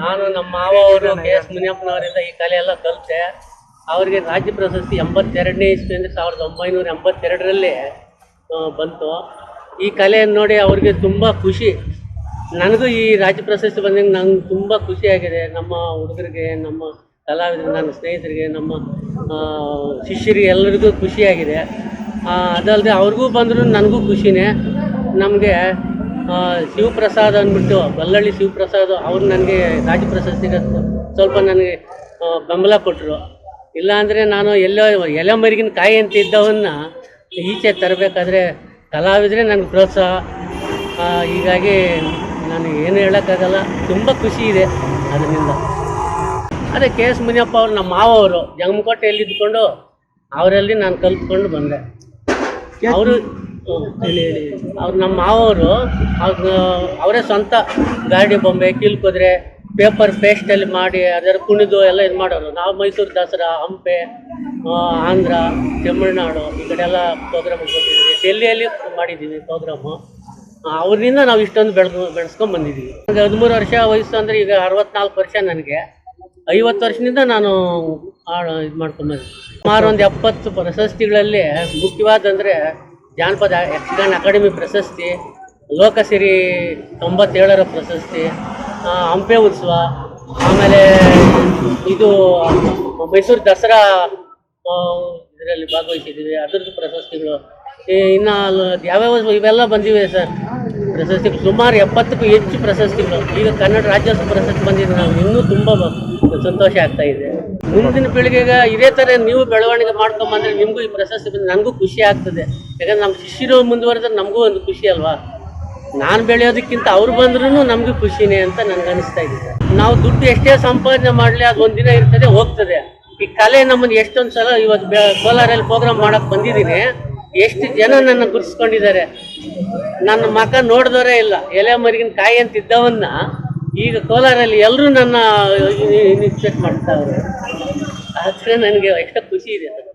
ನಾನು ನಮ್ಮ ಮಾವ ಅವರು, ಕೆ ಎಸ್ ಮುನಿಯಪ್ಪನವರಿಂದ ಈ ಕಲೆ ಎಲ್ಲ ಕಲಿತೆ. ಅವರಿಗೆ ರಾಜ್ಯ ಪ್ರಶಸ್ತಿ ಎಂಬತ್ತೆರಡನೇ ಇಸ್ವಿ ಅಂದರೆ ಸಾವಿರದ ಒಂಬೈನೂರ ಎಂಬತ್ತೆರಡರಲ್ಲಿ ಬಂತು. ಈ ಕಲೆಯನ್ನು ನೋಡಿ ಅವ್ರಿಗೆ ತುಂಬ ಖುಷಿ. ನನಗೂ ಈ ರಾಜ್ಯ ಪ್ರಶಸ್ತಿ ಬಂದಂಗೆ ನಂಗೆ ತುಂಬ ಖುಷಿಯಾಗಿದೆ ನಮ್ಮ ಹುಡುಗರಿಗೆ, ನಮ್ಮ ಕಲಾವಿದರು ನನ್ನ ಸ್ನೇಹಿತರಿಗೆ, ನಮ್ಮ ಶಿಷ್ಯರಿಗೆ ಎಲ್ಲರಿಗೂ ಖುಷಿಯಾಗಿದೆ ಅದಲ್ಲದೆ ಅವ್ರಿಗೂ ಬಂದರೂ ನನಗೂ ಖುಷಿನೇ. ನಮಗೆ ಶಿವಪ್ರಸಾದ್ ಅಂದ್ಬಿಟ್ಟು ಬಲ್ಲಳ್ಳಿ ಶಿವಪ್ರಸಾದ್ ಅವ್ರು ನನಗೆ ರಾಜ್ಯ ಪ್ರಶಸ್ತಿಗೆ ಸ್ವಲ್ಪ ನನಗೆ ಬೆಂಬಲ ಕೊಟ್ಟರು ಇಲ್ಲಾಂದರೆ ನಾನು ಎಲ್ಲೋ ಎಲೆ ಮರಿಗಿನ ಕಾಯಿ ಅಂತ ಇದ್ದವನ್ನ ಈಚೆ ತರಬೇಕಾದ್ರೆ ಕಲಾವಿದರೆ ನನಗೆ ಪ್ರೋತ್ಸಾಹ. ಆ, ಹೀಗಾಗಿ ನಾನು ಏನು ಹೇಳೋಕ್ಕಾಗಲ್ಲ. ತುಂಬ ಖುಷಿ ಇದೆ ಅದರಿಂದ. ಅದೇ ಕೆ ಎಸ್ ಮುನಿಯಪ್ಪ ಅವರು ನಮ್ಮ ಮಾವವರು ಜಂಗಮಕೋಟೆಯಲ್ಲಿ ಇದ್ಕೊಂಡು ಅವರಲ್ಲಿ ನಾನು ಕಲ್ತ್ಕೊಂಡು ಬಂದೆ. ಅವರು ಹೇಳಿ ಹೇಳಿ ಅವ್ರು ನಮ್ಮ ಮಾವರು ಅವ್ರು ಅವರೇ ಸ್ವಂತ ಗಾಡಿ ಬೊಂಬೆ ಕೀಲ್ಕುದ್ರೆ ಪೇಪರ್ ಪೇಸ್ಟಲ್ಲಿ ಮಾಡಿ ಅದರ ಕುಣಿದು ಎಲ್ಲ ಇದು ಮಾಡೋರು. ನಾವು ಮೈಸೂರು ದಸರಾ, ಹಂಪೆ ಆಂಧ್ರ, ತಮಿಳ್ನಾಡು ಈ ಕಡೆ ಎಲ್ಲ ಪ್ರೋಗ್ರಾಮ್ ಕೊಟ್ಟಿದ್ದೀವಿ ಡೆಲ್ಲಿಯಲ್ಲಿ ಮಾಡಿದ್ದೀವಿ ಪ್ರೋಗ್ರಾಮು ಅವರಿಂದ ನಾವು ಇಷ್ಟೊಂದು ಬೆಳೆದು ಬೆಳೆಸ್ಕೊಂಡು ಬಂದಿದ್ದೀವಿ. ನನಗೆ ಹದಿಮೂರು ವರ್ಷ ವಯಸ್ಸು ಅಂದರೆ ಈಗ ಅರವತ್ನಾಲ್ಕು ವರ್ಷ ನನಗೆ. ಐವತ್ತು ವರ್ಷದಿಂದ ನಾನು ಇದು ಮಾಡ್ಕೊಂಬಂದೆ ಸುಮಾರು ಒಂದು ಎಪ್ಪತ್ತು ಪ್ರಶಸ್ತಿಗಳಲ್ಲಿ ಮುಖ್ಯವಾದಂದರೆ ಜಾನಪದ ಯಕ್ಷಗಾನ ಅಕಾಡೆಮಿ ಪ್ರಶಸ್ತಿ, ಲೋಕಸಿರಿ ತೊಂಬತ್ತೇಳರ ಪ್ರಶಸ್ತಿ ಹಂಪೆ ಉತ್ಸವ, ಆಮೇಲೆ ಇದು ಮೈಸೂರು ದಸರಾ ಇದರಲ್ಲಿ ಭಾಗವಹಿಸಿದ್ದೀವಿ. ಅದರದ್ದು ಪ್ರಶಸ್ತಿಗಳು. ಇನ್ನು ಯಾವ್ಯಾವ ಇವೆಲ್ಲ ಬಂದಿವೆ ಸರ್? ಪ್ರಶಸ್ತಿ ಸುಮಾರು ಎಪ್ಪತ್ತಕ್ಕೂ ಹೆಚ್ಚು ಪ್ರಶಸ್ತಿಗಳು. ಈಗ ಕನ್ನಡ ರಾಜ್ಯೋತ್ಸವ ಪ್ರಶಸ್ತಿ ಬಂದಿದೆ, ನಾವು ಇನ್ನೂ ತುಂಬ ಸಂತೋಷ ಆಗ್ತಾ ಇದೆ. ಮುಂದಿನ ಪೀಳಿಗೆಗೆ ಇದೇ ಥರ ನೀವು ಬೆಳವಣಿಗೆ ಮಾಡ್ಕೊಂಬಂದ್ರೆ ನಿಮಗೂ ಈ ಪ್ರಶಸ್ತಿ ಬಂದರೆ ನನಗೂ ಖುಷಿ ಆಗ್ತದೆ. ಯಾಕಂದ್ರೆ ನಮ್ಮ ಶಿಷ್ಯರು ಮುಂದುವರೆದ್ರೆ ನಮಗೂ ಒಂದು ಖುಷಿ ಅಲ್ವಾ? ನಾನು ಬೆಳೆಯೋದಕ್ಕಿಂತ ಅವ್ರು ಬಂದ್ರೂ ನಮಗೂ ಖುಷಿನೇ ಅಂತ ನನಗೆ ಅನಿಸ್ತಾ ಇದೆ. ನಾವು ದುಡ್ಡು ಎಷ್ಟೇ ಸಂಪಾದನೆ ಮಾಡಲಿ, ಅದು ಒಂದಿನ ಇರ್ತದೆ, ಹೋಗ್ತದೆ. ಈ ಕಲೆ ನಮ್ಮನ್ನು ಎಷ್ಟೊಂದು ಸಲ ಇವತ್ತು ಕೋಲಾರಲ್ಲಿ ಪ್ರೋಗ್ರಾಮ್ ಮಾಡಕ್ಕೆ ಬಂದಿದ್ದೀನಿ. ಎಷ್ಟು ಜನ ನನ್ನ ಗುರ್ಸ್ಕೊಂಡಿದ್ದಾರೆ? ನನ್ನ ಮಕ ನೋಡಿದವರೇ ಇಲ್ಲ. ಎಲೆ ಮರಿಗಿನ ಕಾಯಿ ಅಂತ ಇದ್ದವನ್ನ ಈಗ ಕೋಲಾರಲ್ಲಿ ಎಲ್ಲರೂ ನನ್ನ ಇನ್ಸ್ಪೆಕ್ಟ್ ಮಾಡ್ತಾವ್ರೆ ಆದರೆ ನನಗೆ ಎಷ್ಟು ಖುಷಿ ಇದೆ.